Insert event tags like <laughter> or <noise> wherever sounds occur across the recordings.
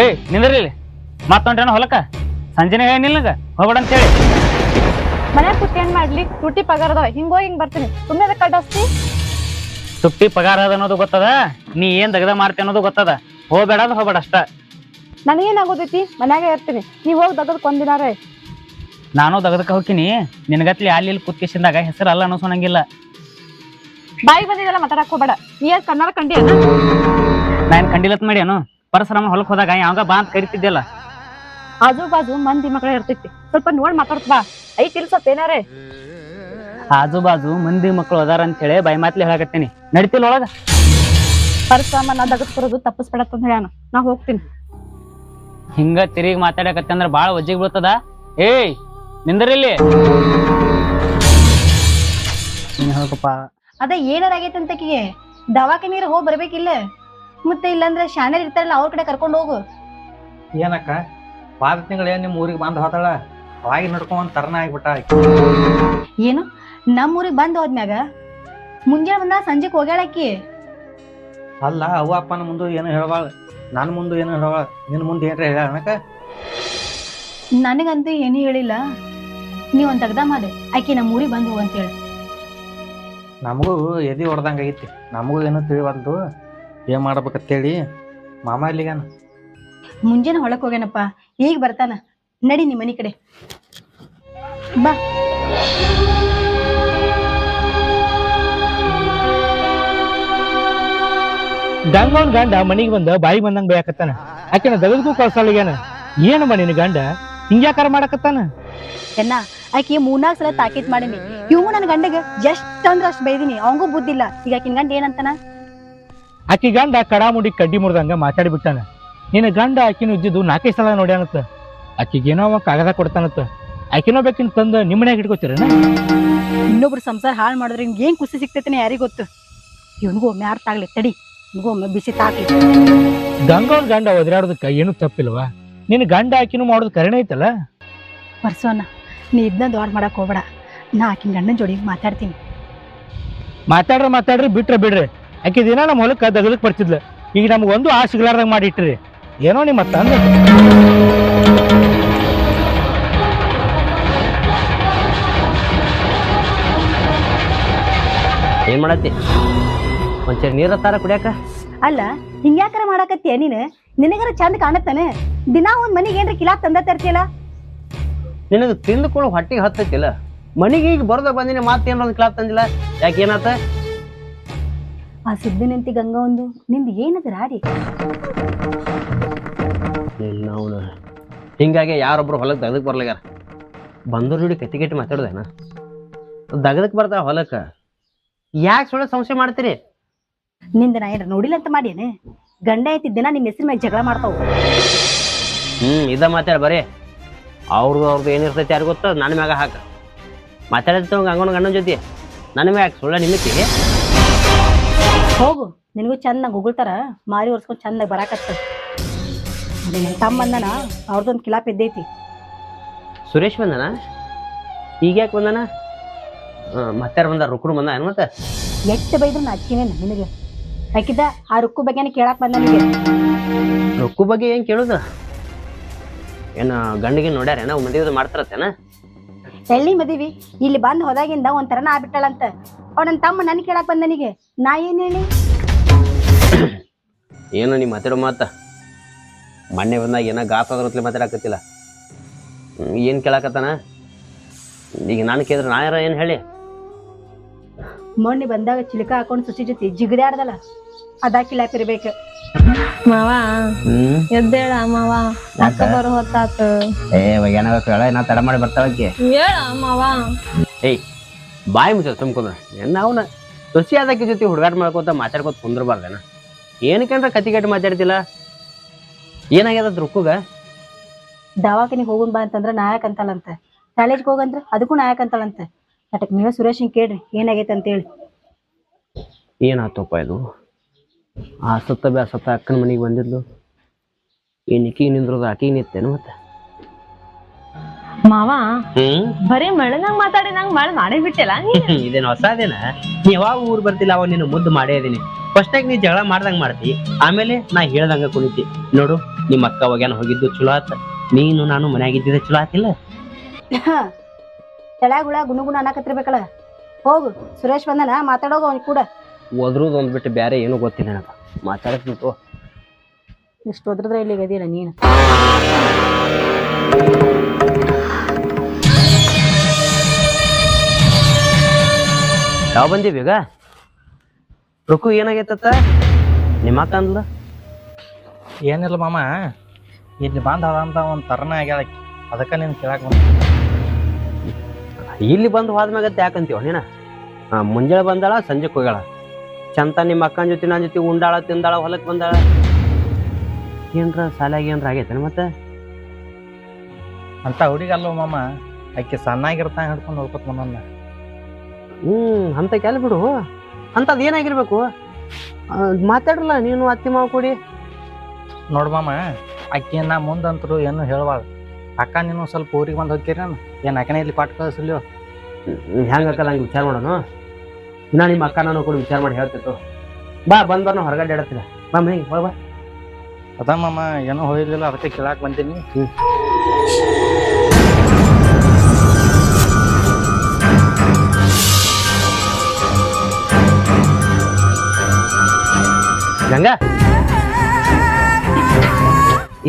ಏಯ್ ನಿಂದ್ರಿ ಇಲ್ಲಿ ಮತ್ತೊಂಟೇನ ಹೊಲಕ್ಕ? ಸಂಜೆನೆ ಹೇಳಿನಿಲ್ಲ ನಂಗ ಹೋಗ್ಬೇಡ ಅಂತ ಹೇಳಿ ಮನ್ಯಾಗ ಕುಟ್ಟಿ ಏನ್ ಮಾಡ್ಲಿ? ತುಟ್ಟಿ ಪಗಾರದ ಹಿಂಗೋ ಹಿಂಗ್ ಹೋಗಿ ಬರ್ತೀನಿ. ಸುಮ್ಮನೆ ಕಡ್ಡಸ್ತಿ ತುಟ್ಟಿ ಪಗಾರ ಅದ ಅನ್ನೋದು ಗೊತ್ತದ? ನೀ ಏನ್ ದಗದ ಮಾಡ್ತಿ ಅನ್ನೋದು ಗೊತ್ತದ? ಹೋಗ್ಬೇಡ ಅದು ಹೋಗ್ಬೇಡ ಅಷ್ಟ. ನನಗೇನಾಗೋದೈತಿ ಮನ್ಯಾಗ ಇರ್ತೀನಿ. ನೀವ್ ಹೋಗಿ ದಗದ್ ಕೊಂದಿನಾರ ನಾನು ದಗದಕ್ಕೆ ಹೋಗ್ತೀನಿ. ನಿನಗತ್ಲಿ ಅಲ್ಲಿ ಇಲ್ಲಿ ಕುತ್ಕೇಸಿಂದಾಗ ಹೆಸರು ಅಲ್ಲ ಅನ್ನಿಸೋಣಂಗಿಲ್ಲ. ಬಾಯಿ ಬಂದಿದ್ದೆಲ್ಲ ಮಾತಾಡಕ್ ಹೋಗ್ಬೇಡ. ನೀ ಏನ್ ಕನ್ನಡ ಕಂಡಿ ನಾನು ಕಂಡಿಲತ್ ಮಾಡಿ ಏನು ಪರಸರಮ್ಮ ಹೊಲಕ್ ಹೋದಾಗ ಯಾವಾಗ ಬಾ ಅಂತ ಕರಿತಿದ್ದೆಲ್ಲ ಆಜು ಬಾಜು ಮಂದಿ ಮಕ್ಕಳ ಇರ್ತೈತಿ. ಸ್ವಲ್ಪ ನೋಡ್ ಮಾತಾಡ್ತ ಬಾ. ಐತಿ ಇಲ್ ಸ್ವಲ್ಪ ಏನಾರೇ? ಆಜು ಬಾಜು ಮಂದಿ ಮಕ್ಕಳು ಅದಾರ ಅಂತ ಹೇಳಿ ಬಾಯಿ ಮಾತ್ಲಿ ಹೇಳಕತ್ತೀನಿ. ನಡಿತಿಲ್ಲ ಒಳಗ? ಪರಶುರಾಮ ನಾ ದಗದ್ ಬರೋದು ತಪ್ಪಿಸ್ಬೇಡತ್ತ ಅಂತ ಹೇಳ್ಯಾನ. ನಾ ಹೋಗ್ತೀನಿ. ಹಿಂಗ ತಿರುಗಿ ಮಾತಾಡಕತ್ತೆ ಅಂದ್ರೆ ಬಾಳ ಒಜ್ಜಿಗೆ ಬೀಳ್ತದ? ಏಯ್ ನಿಂದ್ರಿಲ್ಲಿ. ನೀನ್ ಹೇಳ್ಕಪ್ಪ. ಅದ ಏನಾರ ಆಗೈತೆ ಅಂತಕಿಗೆ ದವಾಖಾನಿರ ಹೋಗಿ ಬರ್ಬೇಕಿಲ್ಲ? ಮತ್ತೆ ಇಲ್ಲಂದ್ರೆ ಶಾಣರ್ ಇರ್ತಾರಲ್ಲ ಅವ್ರ ಕಡೆ ಕರ್ಕೊಂಡು ಹೋಗು. ಏನಕ್ಕ? ಪಾದ ತಿಂಗಳ ಏನು ನಿಮ್ಮ ಊರಿಗೆ ಬಂದು ಹೋತಾಳ? ಅವಾಗಿ ನಡ್ಕೊಂಡ್ ತರನ ಆಗ್ಬಿಟ್ಟ ಏನು? ನಮ್ಮ ಊರಿಗೆ ಬಂದ್ ಹೋದ್ಮ್ಯಾಗ? ಮುಂಜಾನೆ ಬಂದ ಸಂಜೆಗೆ ಹೋಗ್ಯಾಳಕ್ಕಿ ಅಲ್ಲ ಅವ್ವ ಅಪ್ಪನ ಮುಂದೆ ಏನು ಹೇಳಬಾಳ. ನನ್ನ ಮುಂದೆ ಏನು ಹೇಳಬಾಳ. ನಿನ್ನ ಮುಂದೆ ಏನ್ರ ಹೇಳ ಅಣ್ಣಕ್ಕ ನನಗಂತೂ ಏನು ಹೇಳಿಲ್ಲ. ನೀ ಒಂದ್ ತಗ್ದ ಮಾಡಿ. ಆಕಿ ನಮ್ಮ ಊರಿಗೆ ಬಂದು ಹೋಗು ಅಂತೇಳಿ ನಮಗೂ ಎದಿ ಹೊಡ್ದಂಗ ಐತಿ. ನಮಗೂ ಏನು ತಿಳಿವಲ್ದು. ಏನ್ ಮಾಡ್ಬೇಕಂತೇಳಿ? ಮಾಮ ಇಲ್ಲಿಗಾನ ಮುಂಜಾನೆ ಹೊಳಕ್ ಹೋಗ್ಯಾನಪ್ಪ. ಈಗ ಬರ್ತಾನ. ನಡಿ ನಿಮ್ಮ ಮನಿ ಕಡೆ. ಬಾ. ಗಂಗವನ್ ಗಂಡ ಮನಿಗೆ ಬಂದ ಬಾಯಿ ಬಂದಂಗ ಬೇಯಕತ್ತಾನ. ಆಕೆನ ದಗದ್ಗೂ ಏನು ಮನೆ ನಿನ್ನ ಗಂಡ? ಹಿಂಗ್ಯಾಕಾರ ಮಾಡಕತ್ತಾನ? ಎನ್ನ ಆಕಿ ಮೂರ್ನಾಲ್ಕು ಸಲ ತಾಕೀತ್ ಮಾಡೀನಿ. ಇವು ನನ್ನ ಗಂಡಗೆ ಎಷ್ಟ್ ಅಷ್ಟು ಅಷ್ಟ್ ಬೈದಿನಿ ಅವಂಗೂ ಬುದ್ಧಿಲ್ಲ. ಈಗ ಆಕಿನ ಗಂಡ ಏನಂತಾನ? ಆಕಿ ಗಂಡ ಕಡಾಮುಡಿ ಕಡ್ಡಿ ಮುರಿದಂಗ ಮಾತಾಡಿ ಬಿಟ್ಟಾನ ನಿನ್ನ ಗಂಡ ಆಕಿನ ಇದ್ದಿದ್ದು ನಾಲ್ಕೈದು ಸಲ ನೋಡ್ಯಾನತ್ತ ಆಕಿಗೇನೋ ಅವ ಕಾಗದ ಕೊಡ್ತಾನತ್ತ. ಆಕಿನೋ ಬೇಕಿನ ತಂದು ನಿಮ್ಮನ್ಯಾಗ ಇಟ್ಕೋತೀರೇನ? ಇನ್ನೊಬ್ರು ಸಂಸಾರ ಹಾಳು ಮಾಡಿದ್ರೆ ಹಿಂಗೆ ಏನು ಖುಷಿ ಸಿಗ್ತೈತೆ ಯಾರಿಗೆ ಗೊತ್ತು? ಇವನಿಗೂ ಒಮ್ಮೆ ಅರ್ಥ ಆಗ್ಲಿ ತಡಿ. ಇವನಿಗೂ ಒಮ್ಮೆ ಬಿಸಿ ತಾಕಿ ಗಂಗವನ್ ಗಂಡ ಒದರಾಡೋದಕ್ಕ ಏನು ತಪ್ಪಿಲ್ವಾ? ನಿನ್ನ ಗಂಡ ಆಕಿನೂ ಮಾಡೋದು ಕರೆನೇ ಐತಲ್ಲ? ಪರ್ಸೋನ ನೀ ಇದನ್ನ ದೊಡ್ಡ ಮಾಡಕ್ ಹೋಗ್ಬೇಡ. ನಾ ಆಕಿನ ಗಂಡನ ಜೋಡಿ ಮಾತಾಡ್ತೀನಿ. ಮಾತಾಡ್ರ ಮಾತಾಡ್ರಿ ಬಿಟ್ರೆ ಬಿಡ್ರಿ. ಆಕಿ ದಿನ ನಮ್ಮ ಹೊಲಕ್ಕೆ ದಗದಕ್ ಬರ್ತಿದ್ಲು. ಈಗ ನಮ್ಗೆ ಒಂದು ಆ ಸಿಗ್ಲಾರ್ದಂಗೆ ಮಾಡಿ ಇಟ್ರಿ ಏನೋ ನಿಮ್ಮ ತಂದೆ. ಏನ್ ಮಾಡತ್ತಿ? ಒಂಚೂರು ನೀರ ತಾರ ಕುಡಿಯಾಕ? ಅಲ್ಲ ಹಿಂಗ್ಯಾಕರ ಮಾಡಾಕತ್ತೀಯ ನೀನು? ನಿನಗರ ಚಂದ ಕಾಣತ್ತಾನೆ? ದಿನಾ ಒಂದ್ ಮನಿಗೆ ಏನ್ರ ಕಿಲಾ ತಂದ ತರ್ತಿಯಲ್ಲ? ನಿನಗೆ ತಿಂದುಕೊಳ್ಳೋ ಹೊಟ್ಟಿಗೆ ಹತ್ತೈತಿಲ್ಲ. ಮನಿಗೆ ಈಗ ಬರೋದ ಬಂದಿನ ಮಾತೇನ್ರ ಒಂದು ಕಿಲಾ ತಂದಿಲ್ಲ? ಯಾಕೆ ಏನಾತ? ಆ ಸಿದ್ಧನಂತಿ ಗಂಗಾ ಒಂದು ನಿಂದ ಏನದ ರಾಡಿ ಹಿಂಗಾಗಿ ಯಾರೊಬ್ರು ಹೊಲಕ್ಕೆ ಬರ್ಲಿಗಾರ ಬಂದವ್ರ ಜೋಡಿ ಕತ್ತಿ ಕಟ್ಟಿ ಮಾತಾಡ್ದೇನ? ದಗದಕ್ಕೆ ಬರ್ತಾವ ಹೊಲಕ್ಕೆ. ಯಾಕೆ ಸುಳ್ಳು ಸಂಶಯ ಮಾಡ್ತೀರಿ? ನಿಂದ ನಾ ಏನ್ರ ನೋಡಿಲ್ಲ ಅಂತ ಮಾಡ್ಯಾನೆ? ಗಂಡ ಐತಿ ನಿಮ್ಮ ಹೆಸರು ಮೇಲೆ ಜಗಳ ಮಾಡ್ತಾವ. ಹ್ಮ್ ಇದ ಮಾತಾಡ ಬರೀ. ಅವ್ರದ್ದು ಅವ್ರದ್ದು ಏನಿರ್ತೈತಿ ಯಾರು ಗೊತ್ತ? ನನ್ನ ಮ್ಯಾಗ ಹಾಕ. ಮಾತಾಡತ್ತವ ಗಂಗನ ಗಂಡನ ಜೊತೆ. ನನ್ನ ಮ್ಯಾಗ ಸುಳ್ಳ ನಿಮಿತಿ ಹೋಗು. ನಿನಗೂ ಚೆನ್ನಾಗಿ ಉಗುಳ್ತಾರ. ಮಾರಿ ಒರ್ಸ್ಕೊಂಡ್ ಚೆನ್ನಾಗಿ ಬರಾಕತ್ತ ತಮ್ಮ ಬಂದನ ಅವ್ರದ್ದೊಂದು ಕಿಲಾಪ್ ಇದ್ದೈತಿ. ಸುರೇಶ್ ಬಂದನ ಈಗ ಯಾಕೆ ಬಂದನ? ಮತ್ತೆ ಬಂದ ರುಕ್ರು ಬಂದ ಏನು ಮತ್ತೆ ಎಷ್ಟು ಬೈದ್ರು ನಾ ಅಚ್ಚಿನೇನ ನಿನಗೆ. ಹಾಕಿದ್ದ ಆ ರುಕ್ಕು ಬಗ್ಗೆನೇ ಕೇಳಕ್ ಬಂದ ನಿಮಗೆ ರೊಕ್ಕ ಬಗ್ಗೆ ಏನು ಕೇಳೋದು? ಏನು ಗಂಡಿಗೆ ನೋಡ್ಯಾರೇನ ಮದುವೆ ಮಾಡ್ತಾರತ್ತೇನ? ಎಲ್ಲಿ ಮದಿವಿ ಇಲ್ಲಿ ಬಂದ್ ಹೋದಾಗಿಂದ ಒಂಥರನ ಆಗ್ಬಿಟ್ಟಾಳಂತ. ಅವ್ ನನ್ನ ತಮ್ಮ ನನ್ ಬಂದ ಬಂದನಿಗೆ ನಾ ಏನ್ ಹೇಳಿ? <clears throat> ಏನು ನೀ ಮಾತಾಡೋ ಮಾತ? ಮೊನ್ನೆ ಬಂದಾಗ ಏನೋ ಗಾಪ್ ಆಗಿರೋತ್ಲೆ ಮಾತಾಡಕತ್ತಿಲ್ಲ. ಏನು ಕೇಳಾಕತ್ತಾನ? ಈಗ ನಾನು ಕೇಳಿದ್ರೆ ನಾ ಯಾರ ಏನ್ ಹೇಳಿ? ಮೊನ್ನೆ ಬಂದಾಗ ಚಿಲಕ ಹಾಕೊಂಡು ಸುಸಿ ಜೊತೆ ಜಿಗದಾಡ್ದಲ್ಲ. ಅದಾ ಕಿಲಾಪ್ ಇರ್ಬೇಕು ಮಾವ. ಹ್ಮ್? ಎದ್ದೇಳ ಮಾವ. ಅಕ್ಕ ಬರೋ ಹೊತ್ತಾತು. ಏ ಏನಾಗಬೇಕು ಹೇಳ ನಾ ತಡ ಮಾಡಿ ಬರ್ತಾಳಕ್ಕೆ ಹೇಳ ಮಾವ. ಏಯ್ ಬಾಯಿ ಮುಚ್ಚ ತುಂಬ್ಕೊಂಡ ಎನ್ನ ಅವನ? ಸೊಸಿ ಆದಕ್ಕೆ ಜೊತೆ ಹುಡುಗಾಟ ಮಾಡ್ಕೋತ ಮಾತಾಡ್ಕೋತ ಕುಂದ್ರಬಾರ್ದೇನ? ಏನಕ್ಕಂದ್ರ ಕತಿ ಕಟ್ಟಿ ಮಾತಾಡ್ತಿಲ್ಲ? ಏನಾಗ್ಯದ ರುಕ್ಕುಗ? ದವಾಖಾನಿಗೆ ಹೋಗುನ್ ಬಾ ಅಂತಂದ್ರ ನಾಯಕ್ ಅಂತಲ್ಲಂತೆ ಕಾಲೇಜ್ಗೆ ಹೋಗಂದ್ರ ಅದಕ್ಕೂ ನಾಯಕ್ ಅಂತಲ್ಲಂತೆ ಅಟಕ್ ನೀವೇ ಸುರೇಶ್ ಹಿಂಗ್ ಕೇಳ್ರಿ ಏನಾಗೈತೆ ಅಂತೇಳಿ ಏನಾತಪ್ಪ ಇದು? ಆ ಸತ್ತ ಬ್ಯಾಸತ್ತ ಅಕ್ಕನ ಮನೆಗೆ ಬಂದಿದ್ಲು. ಏನ್ ಇಕ್ಕಿ ನಿಂದ್ರದ ಆಕಿಗೆ ನಿತ್ತೇನು ಮತ್ತೆ? ಮಾವ ಹ್ಮ್? ಬರೀ ಮಳನಂಗ್ ಮಾತಾಡಿ ನಂಗ್ ಮಳ ಮಾಡೇ ಬಿಟ್ಟಿಲ್ಲ ಇದೇನು ಇದೇನು ಹೊಸದೇನ ನೀ ಯಾವಾಗ ಊರ್ ಬರ್ತಿಲ್ಲ ಅವ ನಿನ್ನ ಮುದ್ದು ಮಾಡೇ ಇದೀನಿ. ಆಗಿ ನೀ ಜಗಳ ಮಾಡ್ದಂಗೆ ಮಾಡ್ತಿ ಆಮೇಲೆ ನಾ ಹೇಳ್ದಂಗ ಕುಣಿತಿ. ನೋಡು ನಿಮ್ಮ ಅಕ್ಕ ಹೋಗ್ಯಾನ ಹೋಗಿದ್ದು ಚಲೋ ಆತ? ನೀನು ನಾನು ಮನ್ಯಾಗಿದ್ದಿದ್ದೆ ಚಲೋ ಆತಿಲ್ಲ? ತಳ್ಯಾಗ ಹುಳ ಗುಣಗುಣ ಅನ್ನಕತ್ತಿರ್ಬೇಕಲ್ಲ. ಹೋಗು ಸುರೇಶ್ ಬಂದನ ಮಾತಾಡೋಗ ಅವ್ನ ಕೂಡ. ಓದ್ರದ್ದು ಒಂದ್ ಬಿಟ್ಟು ಬೇರೆ ಏನೂ ಗೊತ್ತಿಲ್ಲ ನನಗೆ. ಮಾತಾಡ್ತಿತ್ತು ಇಷ್ಟು ಒದ್ರದ್ರ ಇಲ್ಲಿಗೆ ಅದಿಲ್ಲ ನೀನು? ಯಾವ ಬಂದಿ ಈಗ? ರುಕು ಏನಾಗೈತತ್ತ? ನಿಮ್ಮ ಅಕ್ಕ ಅಂದ್ಲ? ಏನಿಲ್ಲ ಮಾಮ ಇಲ್ಲಿ ಬಂದ ಅಂತ ಒಂದು ತರನ ಆಗ್ಯಾಳ ಅದಕ್ಕೆ ನೀನು ಕೇಳಕ್ ಬಂದ. ಇಲ್ಲಿ ಬಂದು ಹೋದ್ಮ್ಯಾಗತ್ತೆ ಯಾಕಂತೀವ ನೀನ? ಹಾಂ ಮುಂಜಾನೆ ಬಂದಾಳ ಸಂಜೆಗೆ ಹೋಗ್ಯಾಳ. ಚಂತ ನಿಮ್ಮ ಅಕ್ಕನ ಜೊತೆ ನನ್ನ ಜೊತೆ ಉಂಡಾಳ ತಿಂದಾಳ ಹೊಲಕ್ಕೆ ಬಂದಾಳ. ಏನ್ರ ಸಾಲಾಗಿ ಏನ್ರ ಆಗೈತೇನ ಮತ್ತೆ? ಅಂತ ಹುಡುಗಲ್ಲ ಮಾಮ ಆಕೆ ಸಣ್ಣಾಗಿರ್ತಾ ಹಿಡ್ಕೊಂಡು ಹೋಗ್ಕೊತ ಮನನ್ನ ಹ್ಮ್ ಅಂತ ಕೆಲ್ ಬಿಡು. ಅಂತದ್ ಏನಾಗಿರ್ಬೇಕು? ಮಾತಾಡ್ರಲ್ಲ ನೀನು ಅತ್ತಿ ಮಾವ ಕೊಡಿ. ನೋಡು ಮಾಮ ಆಕೆ ನಾ ಮುಂದಂತರು ಏನು ಹೇಳ್ಬಾರ್ದು. ಅಕ್ಕ ನೀನು ಸ್ವಲ್ಪ ಊರಿಗೆ ಬಂದು ಹೋಗ್ತೀರ ಏನು ಅಕ್ಕನೇ ಇಲ್ಲಿ ಕೊಟ್ಟು ಕಳಿಸ್ಲಿಯೋ ಹೆಂಗೆ ಅಕ್ಕಲ್ಲ ಹಂಗೆ ವಿಚಾರ ಮಾಡೋನು? ನಾ ನಿಮ್ಮ ಅಕ್ಕ ನಾನು ಕೂಡ ವಿಚಾರ ಮಾಡಿ ಹೇಳ್ತಿತ್ತು. ಬಾ ಬಂದ್ ಬರ್ನ ಹೊರಗಡೆ ಇಡತ್ತಿಲ್ಲ ಬಾ ಮನೆಗೆ ಬಾ ಬಾ. ಅದ ಮಾಮ ಏನೋ ಹೋಗಿರ್ಲಿಲ್ಲ ಅದಕ್ಕೆ ಕೇಳಾಕ್ ಬಂದೀನಿ. ಗಂಗಾ!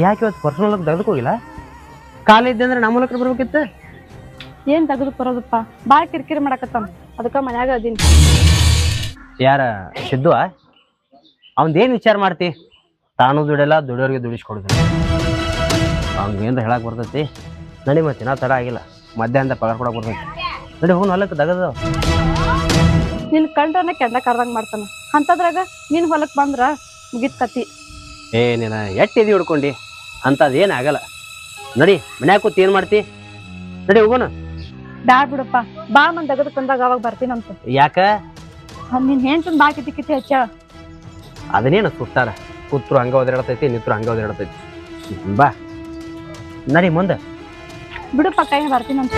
ಯಾಕೆ ಇವತ್ತು ಪರ್ಸನಲ್ ತೆಗೆದಕ್ಕೆ ಹೋಗಿಲ್ಲ ಕಾಲ ಇದ್ದೆ ಅಂದ್ರೆ ನಮ್ಮ ಮೂಲಕ ಬರ್ಬೇಕಿತ್ತು? ಏನ್ ತೆಗೆದು ಬರೋದಪ್ಪ ಬಾಳ ಕಿರಿಕಿರಿ ಮಾಡಕತ್ತಾನ. ಅದಕ್ಕ ಮನ್ಯಾಗ ಅದೀನಿ. ಯಾರ? ಸಿದ್ದು ಏನು ವಿಚಾರ ಮಾಡ್ತಿ? ತಾನು ದುಡಿಯಲ್ಲ ದುಡಿಯೋರಿಗೆ ದುಡಿಸ್ಕೊಡುದು. ಅವ್ನಿಗೆ ಏನ್ರ ಹೇಳಕ್ ಬರ್ತೈತಿ? ನಡಿ ಮತ್ತೆ ನಾ ತಡ ಆಗಿಲ್ಲ. ಮಧ್ಯಾಹ್ನದ ಪಗಾರ ಕೊಡಕ್ ಬರ್ತೈತಿ. ನಡಿ ಹೋಗಿ ಹೊಲಕ್ಕೆ ದಗದ ನಿನ್ ಕಂಡ್ರನ ಕೆಂಡ ಕರ್ದಂಗ್ ಮಾಡ್ತಾನ. ಅಂತದ್ರಾಗ ನಿನ್ ಹೊಲಕ್ ಬಂದ್ರ ಮುಗಿತ್ ಕತಿ. ಏ ನೀನ ಎಟ್ಟು ಎದಿ ಹುಡ್ಕೊಂಡಿ? ಅಂಥದ್ದು ಆಗಲ್ಲ. ನಡಿ ಮನ್ಯಾಗ ಕೂತ್ ಏನ್ ಮಾಡ್ತಿ? ನಡಿ ಹೋಗೋಣ. ಬ್ಯಾಡ್ ಬಿಡಪ್ಪ. ಬಾ ಮನ್ ತೆಗೆದು ತಂದಾಗ ಅವಾಗ ಬರ್ತೀನಂತ ಯಾಕ? ನಿನ್ ಹೆಂಡ್ತನ್ ಬಾಕಿ ತಿಕ್ಕಿತಿ ಕಿತಿ ಹಚ್ಚ. ಅದನ್ನೇನು ಸುತ್ತಾರ ಕೂತ್ರು ಹಂಗ ಒದರಾಡ್ತೈತಿ ನಿತ್ರು ಹಂಗ ಒದರಾಡ್ತೈತಿ ಬಾ. ನಡಿ ಮುಂದೆ. ಬಿಡಪ್ಪ ಕೈ ಬರ್ತೀನಂತ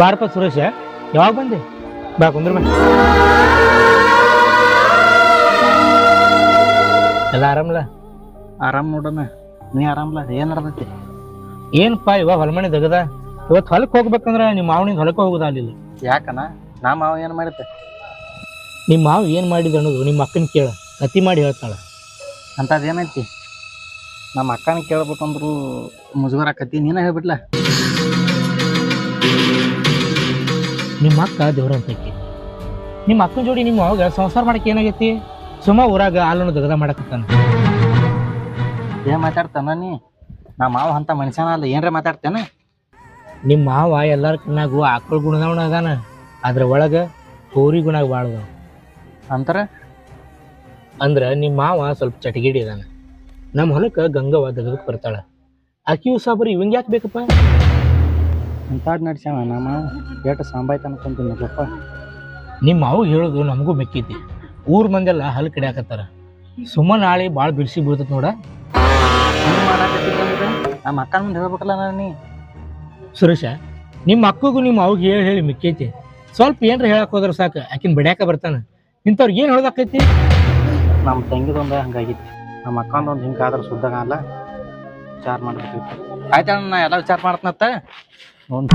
ಬಾರಪ್ಪ ಸುರೇಶ ಯಾವಾಗ ಬಂದೆ? ಬಾ ಕುಂದ್ರ ಬಾ ಎಲ್ಲ ಆರಾಮಲ್ಲ ಆರಾಮ್ ನೋಡಣ. ನೀ ಆರಾಮಲ್ಲ ಏನ್ ನಡ್ದೈತಿ? ಏನಪ್ಪ ಇವಾಗ ಹೊಲಮಣಿ ದಗದ? ಇವತ್ತು ಹೊಲಕ್ಕೆ ಹೋಗ್ಬೇಕಂದ್ರ ನಿಮ್ಮ ಮಾವನಿಂದ ಹೊಲಕ್ಕೆ ಹೋಗುದ ಅಲ್ಲಿಲ್ಲ ಯಾಕನ ನಾ ಮಾವ ಏನ್ ಮಾಡುತ್ತೆ ನಿಮ್ಮ ಮಾವ ಏನ್ ಮಾಡಿದ ಅನ್ನೋದು ನಿಮ್ಮ ಅಕ್ಕನ ಕೇಳ. ಕತಿ ಮಾಡಿ ಹೇಳ್ತಾಳ. ಅಂತ ಏನೈತಿ? ನಮ್ಮ ಅಕ್ಕನ ಕೇಳ್ಬೇಕಂದ್ರು ಮುಜುಗರ ಆಕತಿ. ನೀನ ಹೇಳ್ಬಿಟ್ಲ. ನಿಮ್ಮ ಅಕ್ಕ ದೇವ್ರಂತಕ್ಕೆ ನಿಮ್ಮ ಅಕ್ಕನ ಜೋಡಿ ನಿಮ್ಮ ಮಾವಾಗ ಸಂಸಾರ ಮಾಡಕ್ಕೆ ಏನಾಗೈತಿ? ಸುಮ್ಮ ಊರಾಗ ಹಾಲನ್ನು ದಗದ ಮಾಡಕತ್ತಾನ. ಏನ್ ಮಾತಾಡ್ತಾನ ನೀ? ನಾ ಮಾವ ಅಂತ ಮನುಷ್ಯನ ಅಲ್ಲ ಏನ್ರ ಮಾತಾಡ್ತೇನ? ನಿಮ್ಮ ಮಾವ ಎಲ್ಲರ ಕಣ್ಣಾಗು ಆಕಳ ಗುಣದವನ ಅದಾನ. ಅದ್ರ ಒಳಗ ಹೋರಿ ಗುಣ ಬಾಳದ ಅಂತಾರ? ಅಂದ್ರ ನಿಮ್ಮ ಮಾವ ಸ್ವಲ್ಪ ಚಟಗಿಡಿ ಅದಾನ. ನಮ್ಮ ಹೊಲಕ್ಕ ಗಂಗವ್ವ ದಗದಕ್ ಬರ್ತಾಳ. ಅಕ್ಕಿಯು ಸಾಬರಿ ಇವಂಗ ಯಾಕೆ ಬೇಕಪ್ಪ? ಅಂತಾಡ್ ನಡ್ಸ್ಯಾವ ನಮ್ಮ ಮಾವ? ಏಟ ಸಂಬಾಯ್ತ ಅನ್ಕೊಂತೀನಪ್ಪ ನಿಮ್ಮ ಮಾವು ಹೇಳೋದು ನಮಗೂ ಬೆಕ್ಕೈತಿ ಊರ್ ಮಂದೆಲ್ಲ ಹಲ್ ಕಡಿಯಾಕತ್ತಾರ. ಸುಮ್ಮ ನಾಳೆ ಭಾಳ ಬಿಡಿಸಿ ಬೀಳ್ತತ್ ನೋಡ. ನಮ್ಮ ಅಕ್ಕನ ಮುಂದೆ ಹೇಳ್ಬೇಕಲ್ಲ ನಾನು ನೀ. ಸುರೇಶ ನಿಮ್ಮ ಅಕ್ಕಗೂ ನಿಮ್ಮ ಅವ್ಗೆ ಹೇಳಿ ಹೇಳಿ ಮಿಕ್ಕೈತಿ. ಸ್ವಲ್ಪ ಏನ್ರ ಹೇಳಕ್ ಹೋದ್ರೆ ಸಾಕು ಆಕಿನ ಬಿಡ್ಯಾಕ ಬರ್ತಾನ. ಇಂಥವ್ರಿಗೆ ಏನ್ ಹೇಳೋದಾಕೈತಿ? ನಮ್ಮ ತಂಗಿದೊಂದು ಹಂಗಾಗಿತ್ತು. ನಮ್ಮ ಅಕ್ಕಂದೊಂದು ಹಿಂಗಾದ್ರೆ ಶುದ್ಧ ಅಲ್ಲ ವಿಚಾರ ಮಾಡ್ಬೇಕು ಆಯ್ತಾ ನಾ ಎಲ್ಲ ವಿಚಾರ ಮಾಡ್ತನತ್ತ ಒಂದು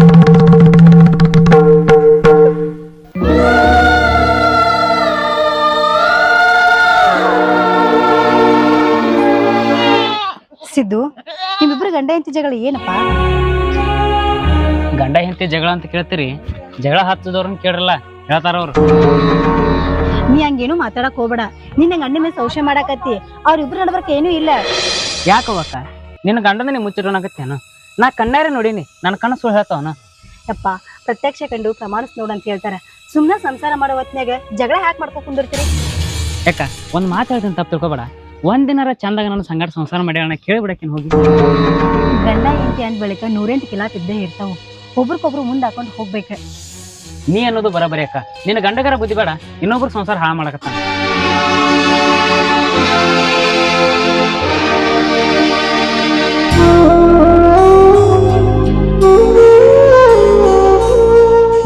ಸಿದ್ದು ನಿಮ್ಮಿಬ್ರು ಗಂಡ ಹೆಂಡತಿ ಜಗಳ ಏನಪ್ಪ? ಗಂಡ ಹೆಂಡತಿ ಜಗಳ ಅಂತ ಕೇಳ್ತೀರಿ. ಜಗಳ ಹತ್ತದವ್ರನ್ನ ಕೇಳ್ರಲ್ಲ ಹೇಳ್ತಾರ ಅವ್ರು. ನೀ ಹಂಗೇನು ಮಾತಾಡಕ್ ಹೋಗ್ಬೇಡ. ನಿನ್ನ ಗಂಡ ಮೇಲೆ ಸಂಶಯ ಮಾಡಾಕತ್ತಿ. ಅವ್ರಿಬ್ರು ನಡ್ಬರ್ಕ ಏನೂ ಇಲ್ಲ. ಯಾಕವಕ್ಕ ನಿನ್ನ ಗಂಡನ ಮುಚ್ಚಿಡೋನಾಗತ್ತೇನು ನಾ ಕಣ್ಣಾರೆ ನೋಡೀನಿ ನನ್ನ ಕಣ್ಣು ಸುಳ್ಳು ಹೇಳ್ತಾವನ ಯಪ್ಪ ಪ್ರತ್ಯಕ್ಷ ಕಂಡು ಪ್ರಮಾಣಿಸ್ ನೋಡು ಅಂತ ಹೇಳ್ತಾರ. ಸುಮ್ಮನೆ ಸಂಸಾರ ಮಾಡೋ ಹೊತ್ನ್ಯಾಗ ಜಗಳ ಹ್ಯಾಕ್ ಮಾಡ್ಕೊ ಕುಂದಿರ್ತೀರಿ? ಯಾಕ ಒಂದ್ ಮಾತು ಹೇಳ್ತೀನಿ ತಪ್ಪು ತಿಳ್ಕೊಬೇಡ. ಒಂದ್ ದಿನಾರ ಚಂದಾಗ ನನ್ನ ಸಂಗಾಟ ಸಂಸಾರ ಮಾಡ್ಯಾಳ ಕೇಳಿಬಿಡಕ್ಕೆ ಹೋಗಿ? ಗಂಡ ಹೆಂಡತಿ ಅಂದ ಬಳಿಕ ನೂರೆಂಟು ಕಿಲಾ ಇದ್ದೇ ಇರ್ತಾವ. ಒಬ್ರಿಗೊಬ್ರು ಮುಂದೆ ಹಾಕೊಂಡು ಹೋಗ್ಬೇಕ. ನೀ ಅನ್ನೋದು ಬರಬರಿ ಅಕ್ಕ. ನಿನ್ನ ಗಂಡಗರ ಬುದ್ಧಿ ಬೇಡ. ಇನ್ನೊಬ್ರು ಸಂಸಾರ ಹಾಳು ಮಾಡಕತ್ತ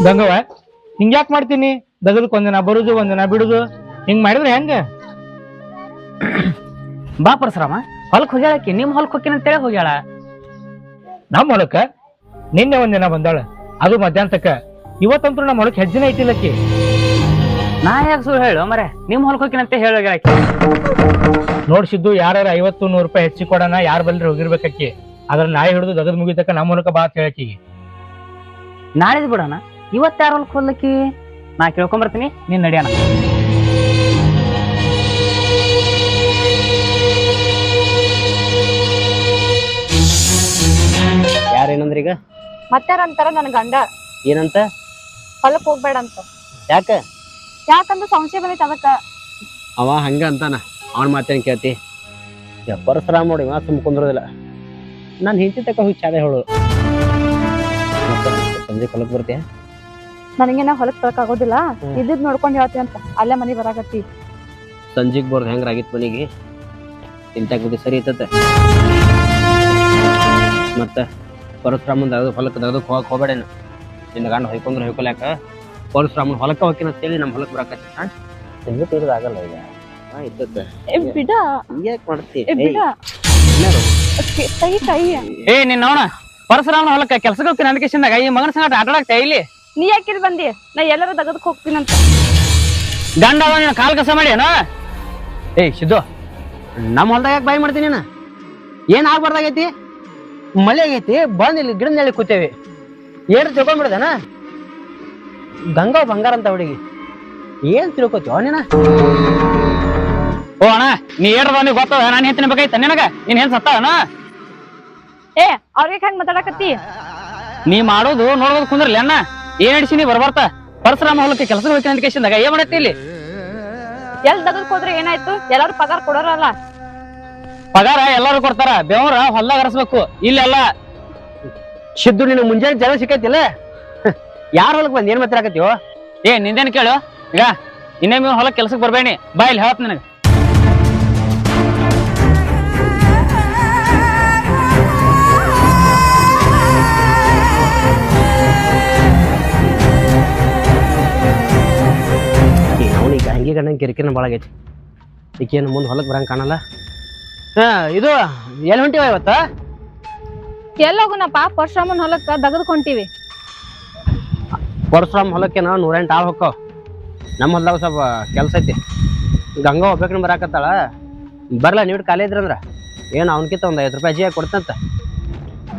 ಗಂಗವ ಹಿಂಗ್ಯಾಕ್ ಮಾಡ್ತೀನಿ? ದಗದಕ್ಕೆ ಒಂದಿನ ಬರುದು ಒಂದಿನ ಬಿಡುದು. ಹಿಂಗ್ ಮಾಡಿದ್ರೆ ಹೆಂಗ? ಬಾ ಪರಶುರಾಮ ಹೊಲಕ್ ಹೋಗ್ಯಾಳಕಿ ನಿಮ್ ಹೊಲಕ್ ಅಂತ ಅಂತೇಳಿ ಹೋಗ್ಯಾಳ. ನಮ್ ಹೊಲಕ್ಕ? ನಿನ್ನೆ ಒಂದಿನ ಬಂದಾಳ. ಅದು ಮಧ್ಯಾಹ್ನಕ್ಕ ಇವತ್ತಂತೂ ನಮ್ಮ ಹೊಲಕ್ ಹೆಜ್ಜೆ ಐತಿಲ್ಲಕ್ಕಿ ನಾ ಯಾಕೆ ಸುಳ್ಳು ಹೇಳು ಮರೆ? ನಿಮ್ ಹೊಲಕ್ ಹೋಗ್ತೀನಿ ಅಂತ ಹೇಳಿ ಹೋಗ್ಯಾಳಕಿ. ನೋಡ್ಸಿದ್ದು ಯಾರ ಐವತ್ತು ನೂರು ರೂಪಾಯಿ ಹೆಚ್ಚಿ ಕೊಡೋಣ ಯಾರ ಬಲ್ರಿ ಹೋಗಿರ್ಬೇಕಕ್ಕಿ ಅದ್ರ ನಾಯಿ ಹಿಡಿದು ದಗದ್ ಮುಗಿತಕ್ಕ ನಮ್ಮ ಹೊಲಕ್ಕ ಬಾ ಅಂತ ಹೇಳಕ್ಕಿಗೆ ನಾಳಿದ್ ಬಿಡೋಣ. ಇವತ್ತು ಯಾರ ಹೊಲಕ್ ಹೋಗ್ಲಕ್ಕಿ ನಾ ಕೇಳ್ಕೊಂಬರ್ತೀನಿ ನೀನ್ ನಡಿಯೋಣ ಯಾರೇನಂದ್ರ ಈಗ? ಮತ್ತಾರ ಅಂತಾರ ನನ್ ಗಂಡ. ಏನಂತ? ಹೊಲಕ್ ಹೋಗ್ಬೇಡ ಅಂತ ಯಾಕ? ಯಾಕಂದ್ರ ಸಂಶಯ ಬಂದೈತಿ ಅದಕ್ಕ. ಅವ ಹಂಗ ಅಂತಾನ. ಅವನ ಮಾತೇನ್ ಕೇಳ್ತಿ? ಪರಶುರಾಮ್ ನೋಡಿ ಇವ ಸುಮ್ ಕುಂದ್ರೋದಿಲ್ಲ. ನಾನು ಹೆಂಡತಿ ತಕ ಹೋಗಿ ಚಾಲೆ ಹೇಳು. ಸಂಜೆ ಹೊಲಕ್ ಬರ್ತೀಯ? ನನಗೇನ ಹೊಲಕ್ ತರಕ್ ಆಗೋದಿಲ್ಲ. ಇದ್ದಿದ್ ನೋಡ್ಕೊಂಡ್ ಹೇಳ್ತೀನಿ ಅಂತ. ಅಲ್ಲೇ ಮನೆ ಬರಾಕತ್ತಿ. ಸಂಜೆಗ್ ಬರ್ದು ಹೆಂಗ್ರಾಗಿತ್ತು ಮನಿಗೆ? ಇಂಥ ಗುಡಿ ಸರಿ ಇತ್ತ ಮತ್ತೆ? ಪರಶುರಾಮನ್ ದಗದು ಹೊಲಕ್ಕೆ ದಗದಕ್ಕೆ ಹೋಗಕ್ ಹೋಗಬೇಡೇನು ನಿನ್ನ ಗಂಡ ಹೊಯ್ಕೊಂಡ್ರೆ ಹೊಯ್ಕೊಲ್ಯಾಕ? ಪರಶುರಾಮನ್ ಹೊಲಕ್ಕೆ ಹೋಗಿನ ಅಂತೇಳಿ ನಮ್ಮ ಹೊಲಕ್ಕೆ ಬರಾಕತ್ತಿ ಹಾ? ಈಗ. ಹಾ ಏ ಬಿಡ. ಯಾಕೆ ಮಾಡ್ತಿ? ಏ ಬಿಡ. ಕೈ- ಕೈ ಕೈ. ಏ ನಿನ್ನ ಅವನ ಪರಶುರಾಮನ ಹೊಲಕ್ಕೆ ಕೆಲ್ಸಕ್ಕೆ ಹೋಗ್ತೀನಿ ಅಂದ್ಕೇಶನ್ದಾಗ ಈ ಮಗನ ಸಂಗಟ ಆಟ ಆಡಾಕ್ತ ಇಲ್ಲಿ? ನೀ ಯಾಕಿಲ್ ಬಂದಿ? ನಾ ಎಲ್ಲರೂ ತಗದಕ್ ಹೋಗ್ತೀನಂತ ಗಂಡ ಅವ ನೀನು ಕಾಲ್ ಕಸ ಮಾಡಿ ಏನೋ ಏಯ್ ಸಿದ್ದು ನಮ್ಮ ಹೊಲ್ದಾಗ ಯಾಕೆ ಬಾಯಿ ಮಾಡ್ತೀನಿ ನೀನು? ಏನ್ ಆಗ್ಬಾರ್ದಾಗೈತಿ? ಮಳೆ ಆಗೈತಿ ಬಂದ್ ಇಲ್ಲಿ ಗಿಡ ನೆಳಿ ಕೂತೇವಿ. ಏನ್ ತಿಳ್ಕೊಂಡ್ಬಿಡ್ದೇನ ಗಂಗಾ ಬಂಗಾರ ಅಂತ ಹುಡುಗಿ. ಏನ್ ತಿಳ್ಕೊತೀವ ನೀನ? ಓ ಅಣ್ಣ ನೀ ಏಡ್ದ ನೀ ಗೊತ್ತದ ನಾನು ಹೆಂತಿನ ಬೇಕಾಯ್ತ? ನಿನಗ? ನೀನ್ ಹೆಂಗ್ ಅಣ್ಣ ಏ ಅವ್ರಿಗೆ ಹೆಂಗ್ ಮಾತಾಡಕತ್ತಿ? ನೀ ಮಾಡೋದು ನೋಡೋದು ಕುಂದ್ರಲಿ ಅಣ್ಣ. ಏನ್ ಹಿಡಿಸಿ ನೀ ಬರ್ಬಾರ್ತ? ಪರಶುರಾಮ ಹೊಲಕ್ಕೆ ಕೆಲಸ ಹೋಗ್ತೀನಿ ಅಂದಕೇಶನ್ದಾಗ ಏನ್ ಮಾಡತ್ತಿ ಇಲ್ಲಿ? ಎಲ್ ಹೋದ್ರೆ ಏನಾಯ್ತು? ಎಲ್ಲಾರು ಪಗಾರ ಕೊಡೋರಲ್ಲ. ಪಗಾರ ಎಲ್ಲಾರು ಕೊಡ್ತಾರ, ಬೆವರ ಹೊಲ್ದಾಗ ಹರಸ್ಬೇಕು. ಇಲ್ಲೆಲ್ಲ ಸಿದ್ದು ನಿನ್ನ ಮುಂಜಾನೆ ಜನ ಸಿಕ್ಕೈತಿಲ್ಲ? <laughs> ಯಾರ ಹೊಲಕ್ ಬಂದ್, ಏನ್ ಮಾತಾಡಕತ್ತೀವೋ ಏ, ನಿಂದೇನ್ ಕೇಳು? ಈಗ ಇನ್ನೊಮ್ಮೆ ಹೊಲಕ್ಕೆ ಕೆಲ್ಸಕ್ಕೆ ಬರ್ಬೇಡಿ. ಬಾ ಇಲ್ಲಿ ಹೇಳತ್ ನನಗೆ. ಅವನೀಗ ಹಂಗೆ ಗಂಡಂಗೆ ಕಿರಿಕಿರಿನ ಭಾಳ ಈಕೇನು ಮುಂದೆ ಹೊಲಕ್ಕೆ ಬರಂಗ ಕಾಣಲ್ಲ? ಹಾ ಇದು ಎಲ್ಲಿ ಹೊಂಟಿವ ಇವತ್ತ? ಎಲ್ಲೋಗುನಪ್ಪ ಪರಶುರಾಮನ್ ಹೊಲಕ್ಕ ದಗದ್ಕ್ ಹೊಂಟಿವಿ. ಪರಶುರಾಮ್ ಹೊಲಕ್ಕೆ ನಾವು ನೂರೆಂಟು ಆಳು ಹೊಕ್ಕವ್ ನಮ್ಮ ಹೊಲ್ದಾಗ ಸ್ವಲ್ಪ ಕೆಲಸ ಐತಿ. ಗಂಗಾ ಹೋಗ್ಬೇಕನ್ನ ಬರಾಕತ್ತಾಳ. ಬರ್ಲ ನೀವು ಖಾಲಿ ಇದ್ರಂದ್ರ ಏನು ಅವನಕಿತ್ತ ಒಂದು ಐದು ರೂಪಾಯಿ ಅಜ್ಜಿಯಾಗಿ ಕೊಡ್ತಂತ.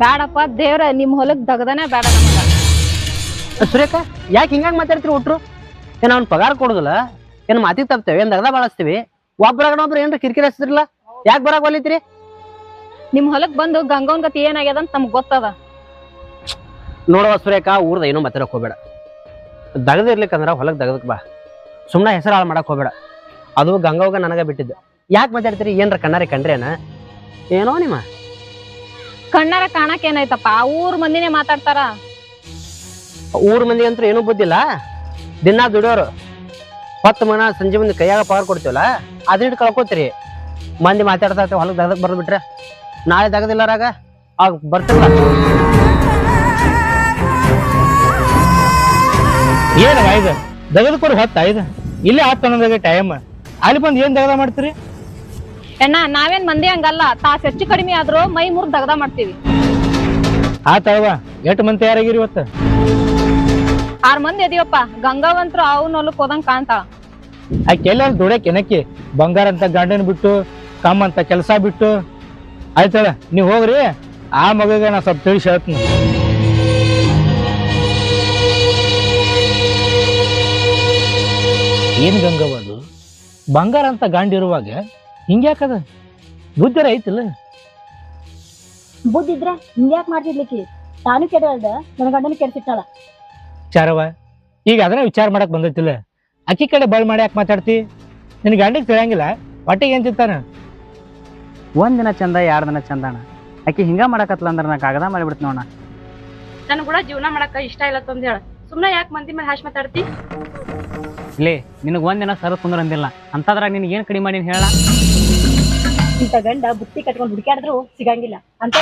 ಬ್ಯಾಡಪ್ಪ ದೇವ್ರ ನಿಮ್ಮ ಹೊಲಕ್ಕೆ ದಗದನೇ ಬೇಡ ನಮಗ. ಸುರೇಖ ಯಾಕೆ ಹಿಂಗಾಗಿ ಮಾತಾಡ್ತೀರಿ ಒಟ್ರು? ಏನು ಅವ್ನ ಪಗಾರ ಕೊಡುದಿಲ್ಲ? ಏನು ಮಾತಿಗೆ ತಪ್ತೇವೆ? ಏನು ದಗದ ಬಳಸ್ತೀವಿ? ಒಬ್ರಾಗ ಒಬ್ರು ಏನ್ರ ಕಿರಿಕಿರಿ ಹಚ್ತಿರಲ್ಲ ಯಾಕೆ ಬರಕ್ ಒಲಿತ್ರಿ? ನಿಮ್ ಹೊಲಕ್ ಬಂದು ಗಂಗವನ್ ಗತಿ ಏನಾಗ್ಯದ ಅಂತ ನಮ್ಗ್ ಗೊತ್ತದ. ನೋಡುವ ಸುರೇಖ ಊರ್ದ ಏನೋ ಮಾತಾಡಕ್ ಹೋಗ್ಬೇಡ. ದಗದ ಇರ್ಲಿಕ್ಕಂದ್ರ ಹೊಲಕ್ ದಗದಕ್ ಬಾ. ಸುಮ್ಮನೆ ಹೆಸರು ಹಾಳು ಮಾಡಕ್ ಹೋಗ್ಬೇಡ. ಅದು ಗಂಗವ್ಗ ನನಗ ಬಿಟ್ಟಿದ್ದು. ಯಾಕೆ ಮಾತಾಡ್ತೀರಿ? ಏನ್ರ ಕಣ್ಣಾರಿ ಕಂಡ್ರೇನ? ಏನೋ ನಿಮ್ಮ? ಕಣ್ಣಾರ ಕಾಣಕ್ ಏನಾಯ್ತಪ್ಪ? ಊರ್ ಮಂದಿನೇ ಮಾತಾಡ್ತಾರ. ಊರ್ ಮಂದಿ ಅಂತ ಏನೂ ಬುದ್ಧಿಲ್ಲ ದಿನ ದುಡಿಯೋರು. ಹತ್ತು ಮನ ಸಂಜೆ ಮುಂದೆ ಕೈಯಾಗ ಪಗಾರ ಕೊಡ್ತೀವಲ್ಲ ಅದ್ರ ಕಳ್ಕೊತೀರಿ. ಮಂದಿ ಮಾತಾಡ್ತಾ ಇರ್ತೇವೆ ಹೊಲಕ್ಕೆ ದಗದಕ್ಕೆ ಬರ್ದು ಬಿಟ್ರೆ. ನಾಳೆ ದಗದಿಲ್ಲಾರಾಗ ಆಗ ಬರ್ತಿಲ್ಲ. ಏನ ಇದು? ದಗದ ಕೊಡಿ ಹೊತ್ತ ಇದು. ಇಲ್ಲೇ ಅನ್ನೋದಾಗ ಟೈಮ್ ಅಲ್ಲಿ ಬಂದು ಏನ್ ದಗದ ಮಾಡ್ತೀರಿ? ಅಣ್ಣ ನಾವೇನ್ ಮಂದಿ ಹಂಗಲ್ಲ. ತಾಸ್ ಹೆಚ್ಚು ಕಡಿಮೆ ಆದ್ರೂ ಮೈ ಮೂರ್ ದಗದ ಮಾಡ್ತೀವಿ. ಆತಲ್ವ ಎಷ್ಟು ಮಂದಿ ತಯಾರಾಗಿರಿ ಇವತ್ತು? ಆರ್ ಮಂದಿ ಅದೀವಪ್ಪ ಗಂಗಾವಂತ್ರು ಅವನ ಹೊಲಕ್ ಹೋದಂಗ್ ಕಾಣ್ತಾಳ ಆಕೆ ಎಲ್ಲಾರು ಏನಕ್ಕೆ? ಬಂಗಾರ ಅಂತ ಗಂಡನ ಬಿಟ್ಟು ಕಮ್ಮ ಅಂತ ಕೆಲಸ ಬಿಟ್ಟು. ಆಯ್ತಲ್ಲ ನೀವು ಹೋಗ್ರಿ. ಆ ಮಗಗೆ ನಾ ಸ್ವಲ್ಪ ತಿಳಿಸಿ ಹೇಳ್ತೀನಿ. ಏನ್ ಗಂಗವದು ಬಂಗಾರ ಅಂತ ಗಂಡ ಇರುವಾಗ ಹಿಂಗ್ಯಾಕದ ಬುದ್ಧಿರ ಐತಿಲ್ಲ? ಬುದ್ಧಿದ್ರ ಹಿಂಗ್ಯಾಕ್ ಮಾಡ್ತಿರ್ಲಿಕ್ಕೆ ತಾನು ಕೆಡವಲ್ದ ನನ್ನ ಗಂಡನ ಕೆಡ್ಸಿಟ್ಟಾಳ. ಚಾರವ ಈಗ ಅದನ್ನ ವಿಚಾರ ಮಾಡಕ್ ಬಂದೈತಿಲ್ಲ. ಅಕ್ಕಿ ಕಡೆ ಬಳ್ ಮಾಡಿ ಯಾಕೆ ಮಾತಾಡ್ತಿ? ನಿನ್ ಗಂಡಿಗೆ ತಿಳಿಯಂಗಿಲ್ಲ. ಹೊಟ್ಟೆಗೆ ಏನ್ ತಿಂತಾನ? ಒಂದ್ ದಿನ ಚಂದ ಎರಡ್ ದಿನ ಚಂದ ಅಣ್ಣ. ಆಕಿ ಹಿಂಗ ಮಾಡಕತ್ಲ ಅಂದ್ರ ನಾ ಕಾಗದ ಮಾಡಿಬಿಡ್ತೀನಿ ನೋಡ ನನ್ ಕೂಡ ಜೀವನ ಮಾಡಕ ಇಷ್ಟ ಇಲ್ಲ ತಂದ ಹೇಳ. ಸುಮ್ನೆ ಯಾಕೆ ಮಂದಿ ಮೇಲೆ ಹಾಶ್ ಮಾತಾಡ್ತಿ? ಲೇ ನಿನಗ್ ಒಂದ್ ದಿನ ಸರ ಕುಂದ್ರ ಅಂದಿಲ್ಲ. ಅಂತದ್ರಾಗ ನಿನಗೆ ಏನ್ ಕಡಿಮೆ ಮಾಡೀನಿ ಹೇಳ. ಇಂಥ ಗಂಡ ಬುತ್ತಿ ಕಟ್ಕೊಂಡು ಹುಡುಕಾಡಿದ್ರು ಸಿಗಂಗಿಲ್ಲ. ಅಂತ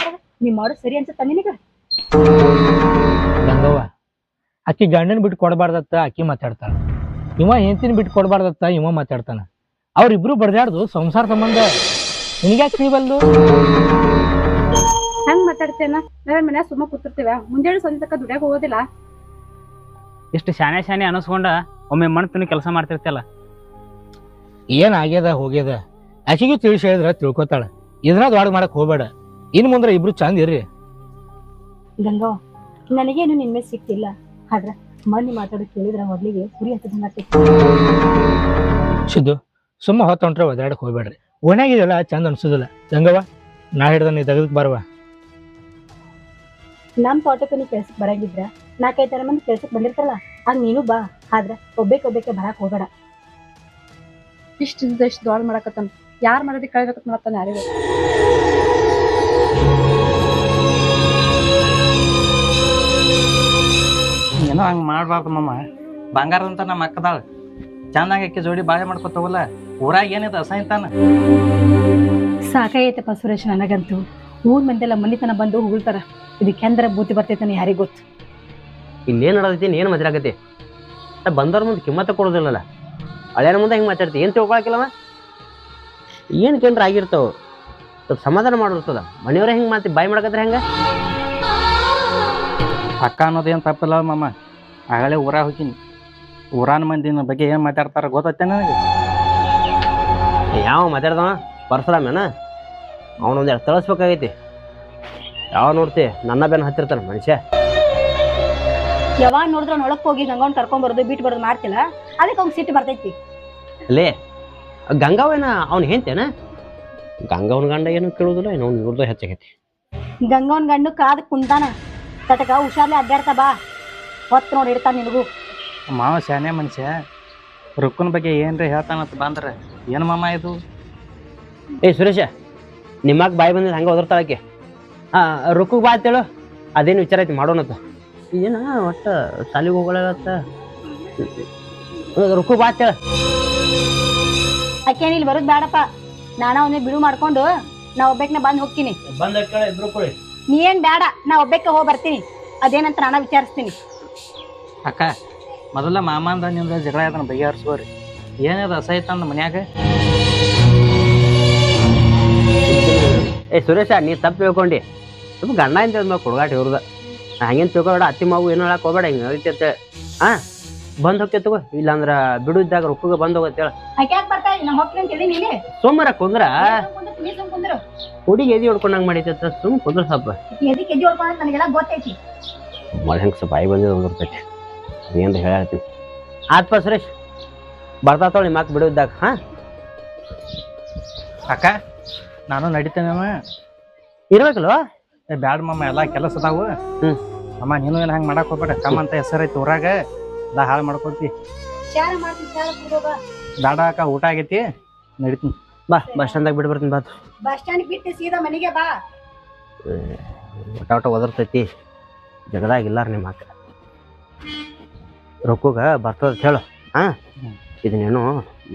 ನೀವ್ ಮಾಡು ಸರಿ ಅನ್ಸುತ್ತ ನಿನಗ? ಗಂಗವ್ವ ಅಕ್ಕಿ ಗಂಡನ ಬಿಟ್ಟು ಕೊಡಬಾರ್ದತ್ತ ಅಕ್ಕಿ ಮಾತಾಡ್ತಾಳ. ಇವ ಹೆಂಡತಿನ ಬಿಟ್ಟು ಕೊಡಬಾರ್ದತ್ತ ಇವ ಮಾತಾಡ್ತಾನ. ಅವ್ರಿಬ್ರು ಬಡ್ದಾಡ್ದು ಸಂಸಾರ ಸಂಬಂಧ. ನಿನಗ್ಯಾಕೆ ತಿಳಿಬಲ್ದು ಹೆಂಗ್ ಮಾತಾಡ್ತೇನ? ಮನ್ಯಾಗ ಸುಮ್ಮ ಕೂತಿರ್ತೀವ. ಮುಂಜಾನೆ ಸಂಜೆ ತಕ್ಕ ದುಡ್ಯಾಗ ಹೋಗೋದಿಲ್ಲ. ಇಷ್ಟು ಶಾನೆ ಶಾನೆ ಅನಿಸ್ಕೊಂಡ ಒಮ್ಮೆ ಮಣ್ಣು ತಿನ್ನು ಕೆಲಸ ಮಾಡ್ತಿರ್ತಲ್ಲ ಏನ್ ಆಗ್ಯದ ಹೋಗ್ಯದ? ಆಕೆಗೂ ತಿಳಿಸಿ ಹೇಳಿದ್ರ ತಿಳ್ಕೊತಾಳ. ಇದನ್ನ ದೊಡ್ಡ ಮಾಡಕ್ ಹೋಗ್ಬೇಡ. ಇನ್ ಮುಂದ್ರ ಇಬ್ರು ಚಂದ ಇರ್ರಿ. ಗಂಗೋ ನನಗೇನು ನಿನ್ ಸಿಕ್ತಿಲ್ಲ ಆದ್ರ ಮಂದಿ ಮಾತಾಡೋ ಕೇಳಿದ್ರ ಮೊದ್ಲಿಗೆ ಉರಿ ಹತ್ತದಂಗ ಸಿದ್ದು ಸುಮ್ಮ ಹೊತ್ತೊಂಟ್ರೆ ಒದಾಡಕ್ ಹೋಗ್ಬೇಡ್ರಿ. ಓಣ್ಯಾಗಿದೆಲ್ಲ ಚಂದ ಅನ್ಸುದಿಲ್ಲ. ಗಂಗವ್ವ ನಾ ಹಿಡ್ದ ನೀ ತೆಗೆದಕ್ ಬರವ ನಮ್ ತೋಟಕ್ಕೆ ನೀ ಕೆಲ್ಸಕ್ ಬರಂಗಿದ್ರ ನಾಲ್ಕೈದು ತರ ಮಂದಿ ಕೆಲ್ಸಕ್ ಬಂದಿರ್ತಾರಲ್ಲ ಆಗ ನೀನು ಬಾ. ಆದ್ರ ಒಬ್ಬೇಕ್ ಒಬ್ಬೇಕೆ ಬರಕ್ ಹೋಗ್ಬೇಡ. ಇಷ್ಟ ಇಷ್ಟ ದೊಡ್ಡ ಮಾಡಕತ್ತಾನ. ಯಾರ್ ಮಾಡೋದಕ್ಕೆ ಕಳ್ಬೇಕತ್ ಮಾಡತ್ತಾನ ಯಾರಿಗೂ? ಏನೋ ಹಂಗೆ ಮಾಡಬಾರ್ದು ಮಮ್ಮ ಬಂಗಾರದಂತ ನಮ್ಮ ಅಕ್ಕದಾಳ. ಚೆನ್ನಾಗಿ ಅಕ್ಕಿ ಜೋಡಿ ಬಾಳೆ ಮಾಡ್ಕೊತವಲ್ಲ ಊರಾಗ ಏನಿದೆ ಅಸಹಿತಾನ ಸಾಕಾಗೈತಪ್ಪ ಸುರೇಶ್ ನನಗಂತೂ. ಊರ್ ಮಂದೆಲ್ಲ ಮನಿತನ ಬಂದು ಹುಗುಳ್ತಾರ ಇದಕ್ಕೆ ಎಂದ್ರ ಬೂತಿ ಬರ್ತೈತಾನೆ ಯಾರಿಗೆ ಗೊತ್ತು? ಇಲ್ಲೇನ್ ನಡೆದೈತಿ ಏನು ಮಾತಾಡಕತ್ತಿ ಬಂದವ್ರ ಮುಂದೆ ಕಿಮ್ಮತ್ತ ಕೊಡೋದಿಲ್ಲಲ್ಲ. ಹಳೆಯರ ಮುಂದೆ ಹಿಂಗೆ ಮಾತಾಡ್ತಿ. ಏನು ತಿಳ್ಕೊಳಕಿಲ್ಲವ ಏನು ಕೇಂದ್ರ ಆಗಿರ್ತಾವ? ಸ್ವಲ್ಪ ಸಮಾಧಾನ ಮಾಡಿರ್ತದ. ಮನೆಯವರೇ ಹಿಂಗೆ ಮಾತಿ ಬಾಯಿ ಮಾಡಕತ್ರ ಹೆಂಗ? ಅಕ್ಕ ಅನ್ನೋದೇನು ತಪ್ಪಿಲ್ಲ ಮಮ್ಮ ಆಗಲೇ ಊರಾಗ ಹೋಗಿನಿ. ಊರಾನ ಮಂದಿನ ಬಗ್ಗೆ ಏನು ಮಾತಾಡ್ತಾರ ಗೊತ್ತೈತೆ ನನಗೆ? ಯಾವ ಮಾತಾಡ್ದವ? ಪರಶುರಾಮೇನ? ಅವನೊಂದು ಎರಡು ತಳಿಸ್ಬೇಕಾಗೈತಿ. ಯಾವ ನೋಡ್ತಿ? ನನ್ನ ಬೆನ್ನ ಹತ್ತಿರ್ತಾನ ಮನುಷ್ಯ. ಯಾವಾಗ ನೋಡಿದ್ರ ಒಳಕ್ಕೆ ಹೋಗಿ ಗಂಗವ್ನ ಕರ್ಕೊಂಡ್ ಬರೋದು ಬಿಟ್ಟು ಬರೋದು ಮಾಡ್ತಿಲ್ಲ. ಅದಕ್ಕೆ ಅವ್ನ್ ಸಿಟ್ಟು ಬರ್ತೈತಿ. ಲೇ ಗಂಗಾವೇನ ಅವ್ನು ಹೆಂತೇನ ಗಂಗಾವನ ಗಂಡ ಏನು ಕೇಳುದಿಲ್ಲ ಏನೋ ಅವ್ನು ಇವ್ರದ್ದು ಹೆಚ್ಚಾಗೈತಿ. ಗಂಗವ್ನ ಗಂಡು ಕಾದ್ ಕುಂತಾನ. ತಟಕ ಹುಷಾರ್ಲೆ ಅಡ್ಡಾಡ್ತಾ ಬಾ. ಹೊತ್ತು ನೋಡಿ ಇಡ್ತಾನೆ ನಿನಗೂ. ಮಾವ ಶಾನೆ ಮನುಷ್ಯ. ರೊಕ್ಕನ ಬಗ್ಗೆ ಏನ್ರಿ ಹೇಳ್ತಾನಂತ ಬಂದ್ರೆ ಏನು ಮಾಮ ಇದು? ಏ ಸುರೇಶ ನಿಮ್ಮಾಗ ಬಾಯಿ ಬಂದಿದ್ದು ಹಂಗೆ ಒದರ್ತಾಳಕ್ಕೆ ಆ ರೊಕ್ಕಕ್ಕೆ ಬಾ ಅಂತೇಳು ಅದೇನು ವಿಚಾರ ಐತಿ ಮಾಡೋಣತ್ತ ಏನ ಒಟ್ಟು ಸಾಲಿಗೆ ಹೋಗಳತ್ತ ರೊಕ್ಕ ಬಾ ಅಂತೇಳ ಅಕ್ಕೇನು ಇಲ್ಲಿ ಬರೋದು ಬೇಡಪ್ಪ ನಾನ ಒಂದೇ ಬಿಡು ಮಾಡ್ಕೊಂಡು ನಾ ಒಬ್ಬಾಕಿನ ಬಂದು ಹೋಗ್ತೀನಿ. ಬಂದ ಇಬ್ರು ಕೊಡಿ. ನೀ ಏನ್ ಬೇಡ ನಾ ಒಬ್ಬಕ್ಕೆ ಹೋಗಿ ಬರ್ತೀನಿ. ಅದೇನಂತ ನಾನು ವಿಚಾರಿಸ್ತೀನಿ. ಅಕ್ಕ ಮೊದಲ ಮಾಮಂದ ನಿಮ್ದು ಜಗಳ ಅದನ್ನ ಬಗೆಹರಿಸ್ಕೋರಿ ಏನಿದೆ ಅಸಹಿತ ಮನ್ಯಾಗ? ಏ ಸುರೇಶ ನೀ ತಪ್ಪು ತಿಳ್ಕೊಂಡಿ. ತುಂಬ ಗಂಡ ಅಂತ ಮೇಲೆ ಕೊಡ್ಗಾಟ ಇವ್ರದ. ಹಂಗೇನು ತಿಳ್ಕೊಬೇಡ ಅತ್ತಿ ಮಾವು ಏನು ಹೇಳಕ್ ಹೋಗ್ಬೇಡ ಹಿಂಗೆ ಐತೆ ಹಾ ಬಂದ್ ಹೋಗ್ತೇ ತಗೋ. ಇಲ್ಲಾಂದ್ರ ಬಿಡು ಇದ್ದಾಗ ರೊಕ್ಕಗೆ ಬಂದ್ ಹೋಗತ್ತೆ ಹೇಳ. ಅಂತ ಸೋಮವಾರ ಕುಂದ್ರ. ಹುಡುಗಿ ಎದಿ ಹೊಡ್ಕೊಂಡಂಗ ಮಾಡಿತ್ತ ಸುಮ್ ಕುಂದ್ರ ಸ್ವಲ್ಪ ಎದಿ ಕೆಜಿ ಹೊಡ್ಕೊಂಡ್ ನನಗೆಲ್ಲ ಗೊತ್ತೈತಿ. ಮಳೆ ಹೆಂಗೆ ಸ್ವಲ್ಪ ಬಾಯಿ ಬಂದಿದ್ದು ಒಂದಿರ್ತೈತಿ ಅದೇನು ಹೇಳ್ತೀನಿ ಆತ್ಪ ಸುರೇಶ್ ಬರ್ತಾ ತೊಳಿ ಅಕ್ಕ ಬಿಡುವುದಾಗ ಹಾ? ಅಕ್ಕ ನಾನು ನಡಿತೇನಮ್ಮ ಇರ್ಬೇಕಲ್ವ? ಏ ಬ್ಯಾಡ ಮಮ್ಮ ಎಲ್ಲ ಕೆಲಸ ಅದಾವು. ಹ್ಞೂ ಅಮ್ಮ ನೀನು ಏನು ಹಂಗೆ ಮಾಡಕ್ ಹೋಗ್ಬೇಡ. ಕಮ್ಮ ಅಂತ ಹೆಸರೈತಿ ಊರಾಗ. ಎಲ್ಲ ಹಾಳು ಮಾಡ್ಕೊತಿ. ಚಾರ ಮಾಡ್ತೀನಿ ಅಕ್ಕ ಊಟ ಆಗೈತಿ. ನಡಿತೀನಿ. ಬಾ ಬಸ್ ಸ್ಟ್ಯಾಂಡ್ದಾಗ ಬಿಟ್ಟು ಬರ್ತೀನಿ ಬಾತು ಬಸ್ ಸ್ಟ್ಯಾಂಡ್ ಬಿಟ್ಟು ಸೀದಾ ಮನೆಗೆ ಬಾ. ಊಟ ಊಟ ಒದರ್ತೈತಿ. ಜಗದಾಗಿಲ್ಲಾರ ನಿಮ್ಮ ಅಕ್ಕ ರೊಕ್ಕಗ ಬರ್ತದ ಹೇಳು. ಹಾ? ಇದನ್ನೇನು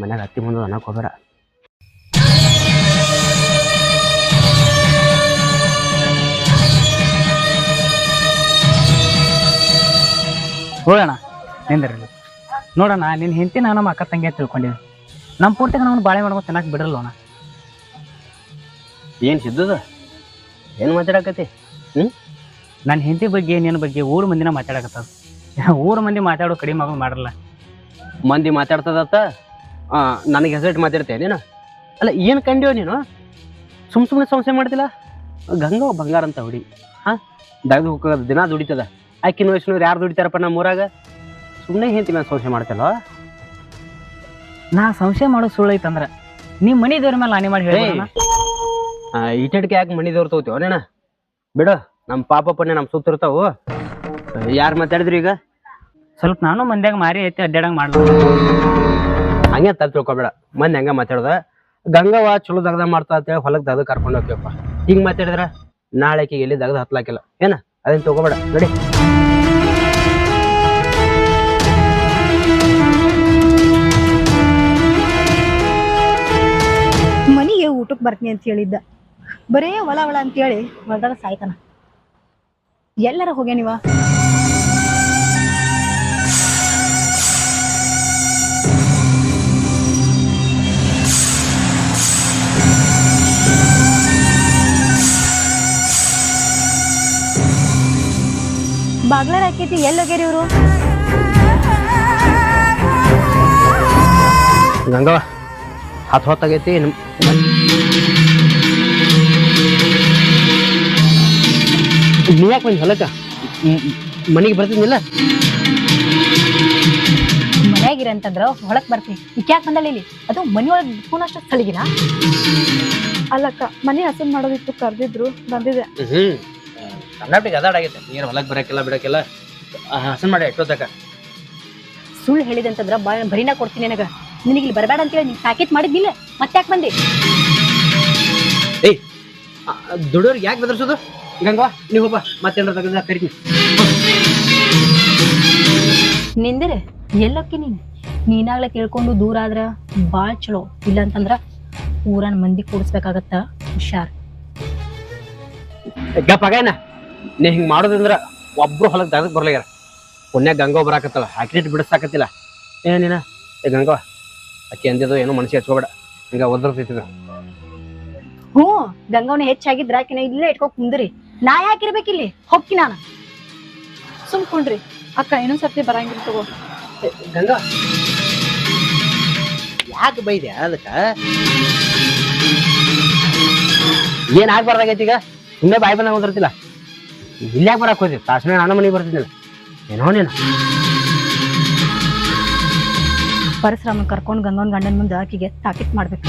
ಮನ್ಯಾಗ ಅತ್ತಿ ಮುಂದೆ ಅನ್ನಕ್ಕೆ ಹೋಗ್ಬೇಡ. ಹೋಗೋಣ ನಿಂದಿರಲಿ ನೋಡೋಣ ನಿನ್ನ ಹೆಂಡತಿ ನಾನು ನಮ್ಮ ಅಕ್ಕ ತಂಗಿ ತಿಳ್ಕೊಂಡಿದ್ದೆ. ನಮ್ಮ ಪೂರ್ತಿಗೆ ನಾವು ಬಾಳೆ ಮಾಡ್ಕೊಂಡು ತಿನ್ನಕ್ಕೆ ಬಿಡಲ್ಲ ಏನು ಸಿದ್ಧದ? ಏನು ಮಾತಾಡಕತಿ ನನ್ನ ಹೆಂಡತಿ ಬಗ್ಗೆ ನಿನ್ನ ಬಗ್ಗೆ ಊರು ಮಂದಿನ ಮಾತಾಡಕತ್ತದ. ಊರ್ ಮಂದಿ ಮಾತಾಡೋ ಕಡಿಮೆ ಆಗ ಮಾಡಲ್ಲ. ಮಂದಿ ಮಾತಾಡ್ತದತ್ತ? ನನಗೆ ಹೆಸರಿಟ್ಟು ಮಾತಾಡ್ತೇನೆ ನೀನು? ಅಲ್ಲ ಏನು ಕಂಡಿಯೋ ನೀನು? ಸುಮ್ ಸುಮ್ಮನೆ ಸಂಶಯ ಮಾಡ್ತಿಲ್ಲ? ಗಂಗಾ ಬಂಗಾರ ಅಂತ ಹುಡಿ. ಹಾ? ದಗ್ದು ಹೋಗೋದು ದಿನ ದುಡಿತದ. ಆಕಿನ ವಯಸ್ಸಿನವ್ರು ಯಾರು ದುಡಿತಾರಪ್ಪ ನಮ್ಮ ಊರಾಗ? ಸುಮ್ಮನೆ ಹೇಳ್ತೀನಿ ನಾನು ಸಂಶಯ ಮಾಡ್ತಿಲ್ಲ ನಾ ಸಂಶಯ ಮಾಡೋ ಸುಳ್ಳು ಐತಂದ್ರ. ನಿಮ್ಮ ಮನಿ ದೇವ್ರ ಮೇಲೆ ನಾನೇ ಮಾಡಿ ಹೇಳಿ ಈಟಡ್ಕೆ ಯಾಕೆ ಮನಿ ದೇವ್ರ ನೇಣ ಬಿಡು ನಮ್ಮ ಪಾಪ ಪುಣ್ಯ ನಮ್ಮ ಸುತ್ತಿರ್ತಾವು ಯಾರು ಮಾತಾಡಿದ್ರಿ ಈಗ? ಸ್ವಲ್ಪ ನಾನು ಮಂದ್ಯಾಗ ಮಾರಿ ಐತಿ ಅಡ್ಡಾಡಂಗ್ ಮಾಡ್ದ ಹಂಗೆ ತಲೆ ತಿಳ್ಕೊಬೇಡ. ಮಂದಿ ಹಂಗ ಮಾತಾಡ್ದ. ಗಂಗವ್ವ ಚಲೋ ದಗದ ಮಾಡ್ತಾ ಅಂತೇಳಿ ಹೊಲಕ್ಕೆ ದಗದ ಕರ್ಕೊಂಡು ಹೋಗ್ಯಪ್ಪ. ಹಿಂಗ್ ಮಾತಾಡಿದ್ರ? ನಾಳೆ ಆಕಿಗೆ ಎಲ್ಲಿ ದಗದ ಹತ್ಲಾಕಿಲ್ಲ. ಏನ? ಅದನ್ನ ತಗೋಬೇಡ ನೋಡಿ. ಮನೆಗೆ ಊಟಕ್ಕೆ ಬರ್ತೀನಿ ಅಂತ ಹೇಳಿದ್ದ. ಬರೇ ಒಳ ಒಳ ಅಂತೇಳಿ ಹೊಲ್ದಾಗ ಸಾಯ್ತಾನ. ಎಲ್ಲರ ಹೋಗ್ಯಾನಿವ ಬಾಗ್ಲಾರ ಹಾಕೈತಿ ಎಲ್ಲಿ ಹೋಗ್ಯಾರ ಇವರು? ಗಂಗವ ಹತ್ತು ಹೊತ್ತಾಗೈತಿ ನೀ ಯಾಕೆ ಬಂದು ಹೊಲಕ್ಕ? ಮನೆಗೆ ಬರ್ತಿದ್ನಿಲ್ಲ? ಮನೆಯಾಗಿರಂತಂದ್ರ ಹೊಳಕ್ ಬರ್ತೀನಿ. ಈಗ ಯಾಕೆ ಬಂದಲ್ಲ ಇಲ್ಲಿ? ಅದು ಮನೆಯೊಳಗೆ ಫೋನಷ್ಟು ಸ್ಥಳಿಗಿಲ್ಲ ಅಲ್ಲಕ್ಕ ಮನೆ ಹಸನ್ ಮಾಡೋದಿತ್ತು ಕರೆದಿದ್ರು ಬಂದಿದೆ. ಹ್ಮ್. ಕರ್ನಾಟಕ ಅದಾಡಾಗೈತೆ ನೀರು ಹೊಲಕ್ಕೆ ಬರೋಕ್ಕೆಲ್ಲ ಬಿಡೋಕ್ಕೆಲ್ಲ. ಹಸನ್ ಮಾಡಿ ಎಷ್ಟೊತ್ತಕ ಸುಳ್ಳು ಹೇಳಿದೆ ಅಂತಂದ್ರ ಬಾ ಬರೀನಾ ಕೊಡ್ತೀನಿ ನನಗ. ನಿನಗೆ ಇಲ್ಲಿ ಬರಬೇಡ ಅಂತೇಳಿ ನೀನು ಪ್ಯಾಕೆಟ್ ಮಾಡಿದ್ನಿಲ್ಲ ಮತ್ತೆ ಯಾಕೆ ಬಂದಿ? ದುಡಿಯೋರ್ಗೆ ಯಾಕೆ ಬೆದರ್ಸೋದು? ಗಂಗವಾ ನೀವು ಹೋಗ ಮತ್ತೆ ತೆಗೆದ ಕರಿತೀನಿ. ನಿಂದಿರೆ ಎಲ್ಲಕ್ಕೆ ನೀನು? ನೀನಾಗ್ಲೇ ಕೇಳ್ಕೊಂಡು ದೂರ ಆದ್ರ ಬಾಳ್ ಚಲೋ. ಇಲ್ಲ ಅಂತಂದ್ರ ಊರನ್ ಮಂದಿ ಕೂಡಿಸ್ಬೇಕಾಗತ್ತ? ಹುಷಾರ್. ಗಪ್ಪಗೇನ ನೀ ಹಿಂಗ್ ಮಾಡೋದಂದ್ರ ಒಬ್ರು ಹೊಲಕ್ಕೆ ದಾದಕ್ ಬರ್ಲಾಗ್ಯಾರ ಪುಣ್ಯ ಗಂಗೋ ಬರಾಕತ್ತಲ್ಲ ಹಾಕಿಟ್ಟು ಬಿಡಿಸಾಕತ್ತಿಲ್ಲ ಏನೇನ ಏ ಗಂಗೋ ಅಕ್ಕಿ ಅಂದಿದ್ದು ಏನೋ ಮನಸ್ಸಿಗೆ ಹಚ್ಕೋಬೇಡ. ಹಿಂಗ ಒದರ್ತೈತಿದ ಹ್ಞೂ ಗಂಗವನ ಹೆಚ್ಚಾಗಿದ್ರ ಆಕಿನ ಇಲ್ಲೇ ಇಟ್ಕೊ ಕುಂದ್ರಿ. ನಾ ಯಾಕಿರ್ಬೇಕಿಲ್ಲಿ ಹೊಕ್ಕಿ ನಾನು. ಸುಮ್ಕೊಂಡ್ರಿ ಅಕ್ಕ ಇನ್ನೊಂದ್ ಸರ್ತಿ ಬರಂಗಿಲ್ಲ ತಗೋ. ಗಂಗಾ. ಯಾಕೆ ಬೈದೆ ಅದಕ್ಕ? ಏನ್ ಆಗ್ಬಾರ್ದಾಗೈತಿ ಈಗ? ಸುಮ್ಮನೆ ಬಾಯಿ ಬಂದಾಗ ಹೋದಿರ್ತಿಲ್ಲ ಇಲ್ಲಿ ಬರಕ್ ಹೋದಿ ತಾಸನೇ ನಾನು ಮನೆಗೆ ಬರ್ತಿದ್ದಿಲ್ಲ. ಏನೋ ನೀನು. ಪರಿಶ್ರಮ ಕರ್ಕೊಂಡು ಗಂಗನ ಗಂಡನ ಮುಂದೆ ಆಕಿಗೆ ತಾಕೀತ್ ಮಾಡ್ಬೇಕು.